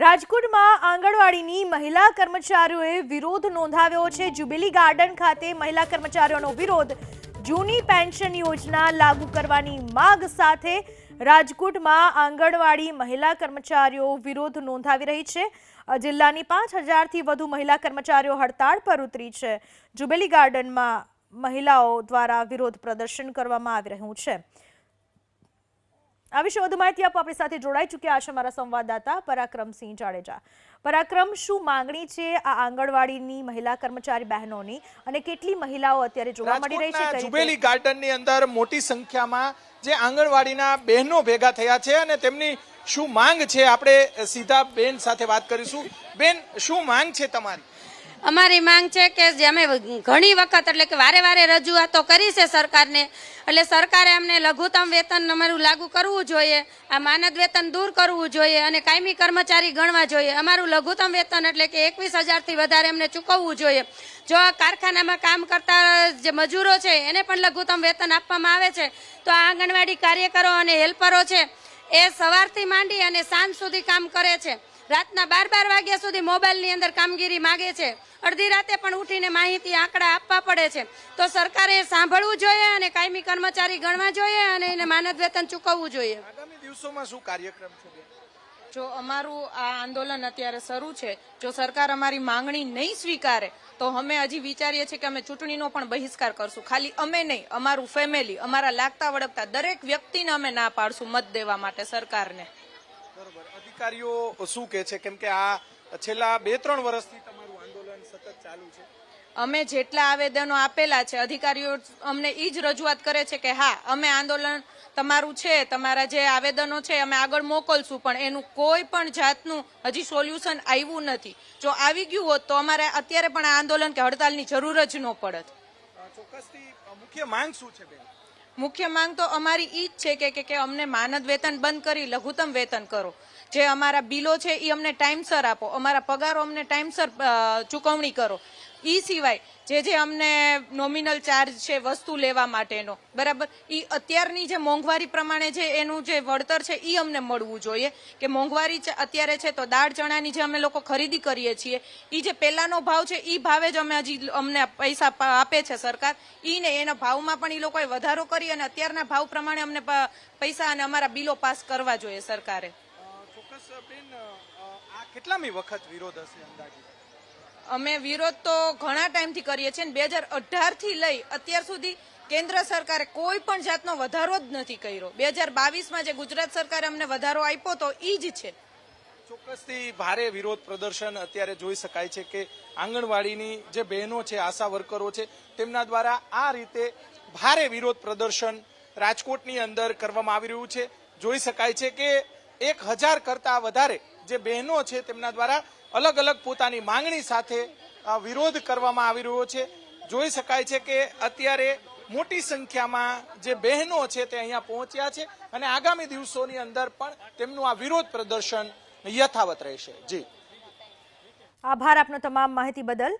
રાજકોટમાં આંગણવાડીની મહિલા કર્મચારીઓએ વિરોધ નોંધાવ્યો છે. જુબેલી ગાર્ડન ખાતે મહિલા કર્મચારીઓનો વિરોધ. જૂની પેન્શન યોજના લાગુ કરવાની માગ સાથે રાજકોટમાં આંગણવાડી મહિલા કર્મચારીઓ વિરોધ નોંધાવી રહી છે. જિલ્લાની પાંચ હજારથી વધુ મહિલા કર્મચારીઓ હડતાળ પર ઉતરી છે. જુબેલી ગાર્ડનમાં મહિલાઓ દ્વારા વિરોધ પ્રદર્શન કરવામાં આવી રહ્યું છે. આ વિશે વધુ માહિતી આપવા આપણી સાથે જોડાઈ ચૂક્યા છે અમારા સંવાદદાતા પરાક્રમસિંહ જાડેજા. પરાક્રમ શું માંગણી છે આ આંગણવાડીની મહિલા કર્મચારી બહેનોની અને કેટલી મહિલાઓ અત્યારે જોવા મળી રહી છે? જુબેલી ગાર્ડનની અંદર મોટી સંખ્યામાં જે આંગણવાડીના બહેનો ભેગા થયા છે અને તેમની શું માંગ છે આપણે સીધા બેન સાથે વાત કરીશું. બેન શું માંગ છે તમારી? અમારી માંગ છે કે અમે ઘણી વખત એટલે કે વારે વારે રજૂઆતો કરી છે સરકારને, એટલે સરકારે અમને લઘુત્તમ વેતન અમારું લાગુ કરવું જોઈએ, આ માનદ વેતન દૂર કરવું જોઈએ અને કાયમી કર્મચારી ગણવા જોઈએ. અમારું લઘુત્તમ વેતન એટલે કે એકવીસ હજારથી વધારે અમને ચૂકવવું જોઈએ. જો આ કારખાનામાં કામ કરતા જે મજૂરો છે, એને પણ લઘુત્તમ વેતન આપવામાં આવે છે, તો આ આંગણવાડી કાર્યકરો અને હેલ્પરો છે, એ સવારથી માંડી અને સાંજ સુધી કામ કરે છે. રાતના બાર બાર વાગ્યા સુધી મોબાઈલની અંદર કામગીરી માગે છે. અડધી રાતે પણ ઉઠીને માહિતી આંકડા આપવા પડે છે. તો સરકારે સાંભળવું જોઈએ અને કાયમી કર્મચારી ગણવા જોઈએ અને એને માનદ વેતન ચૂકવવું જોઈએ. આગામી દિવસોમાં શું કાર્યક્રમ છે? જો અમારું આ આંદોલન અત્યારે શરૂ છે જો સરકાર અમારી માંગણી નહીં સ્વીકારે તો અમે હજી વિચારીએ છીએ કે અમે ચૂંટણીનો પણ બહિષ્કાર કરશું. ખાલી અમે નહીં અમારું ફેમિલી અમારા લાગતા વળગતા દરેક વ્યક્તિને અમે ના પાડશું મત દેવા માટે સરકારને. બરોબર. અધિકારીઓ શું કહે છે? કેમ કે આ છેલ્લા બે ત્રણ વર્ષથી તમારું આંદોલન સતત ચાલુ છે. અમે જેટલા આવેદનો આપેલા છે અધિકારીઓ અમને એ જ રજૂઆત કરે છે કે હા અમે આંદોલન તમારું છે તમારા જે આવેદનો છે અમે આગળ મોકલશું પણ એનું કોઈ પણ જાતનું હજી સોલ્યુશન આવ્યું નથી. જો આવી ગયું હોત તો અમારે અત્યારે પણ આ આંદોલન કે હડતાલની જરૂર જ ન પડત. ચોક્કસથી મુખ્ય માંગ શું છે બેન? મુખ્ય માંગ તો અમારી ઈ જ છે કે- કે અમને માનદ વેતન બંધ કરી, લઘુત્તમ વેતન કરો. જે અમારા બિલો છે એ અમને ટાઈમસર આપો. અમારા પગારો અમને ટાઈમસર ચૂકવણી કરો. ઈ સિવાય જે જે અમને નોમિનલ ચાર્જ છે, વસ્તુ લેવા માટેનો, બરાબર? ઈ અત્યારની જે મોંઘવારી પ્રમાણે જે એનું જે વળતર છે, ઈ અમને મળવું જોઈએ. કે મોંઘવારી અત્યારે છે તો દાળ ચણાની જે અમે લોકો ખરીદી કરીએ છીએ, ઈ જે પહેલાનો ભાવ છે, ઈ ભાવે જ અમે હજી અમને પૈસા આપે છે સરકાર. એને એના ભાવમાં પણ ઈ લોકોએ વધારો કરી અને અત્યારના ભાવ પ્રમાણે અમને પૈસા અને અમારા બિલો પાસ કરવા જોઈએ સરકારે. ચોક્કસ કેટલામી વખત વિરોધ હશે અંદાજે અમે વિરોધ તો ઘણા ટાઈમથી કરીએ છીએ બે હજાર અઢારથી લઈ અત્યાર સુધી કેન્દ્ર સરકારે કોઈ પણ જાતનો વધારો જ નથી કર્યો. બે હજાર બાવીસમાં જે ગુજરાત સરકારે અમને વધારો આપ્યો તો એ જ છે. ચોક્કસથી ભારે વિરોધ પ્રદર્શન અત્યારે જોઈ શકાય છે કે આંગણવાડીની જે બહેનો છે, આશા વર્કરો છે, તેમના દ્વારા આ રીતે ભારે વિરોધ પ્રદર્શન રાજકોટની અંદર કરવામાં આવી રહ્યું છે. જોઈ શકાય છે કે એક હજાર કરતા વધારે જે બહેનો છે તેમના દ્વારા અલગ અલગ પોતાની માંગણી સાથે વિરોધ કરવામાં આવી રહ્યો છે. જોઈ શકાય છે કે અત્યારે મોટી સંખ્યામાં જે બહેનો છે તે અહીંયા પહોંચ્યા છે અને આગામી દિવસોની અંદર પણ તેમનું આ વિરોધ પ્રદર્શન યથાવત રહેશે. જી. આભાર આપનો તમામ માહિતી બદલ.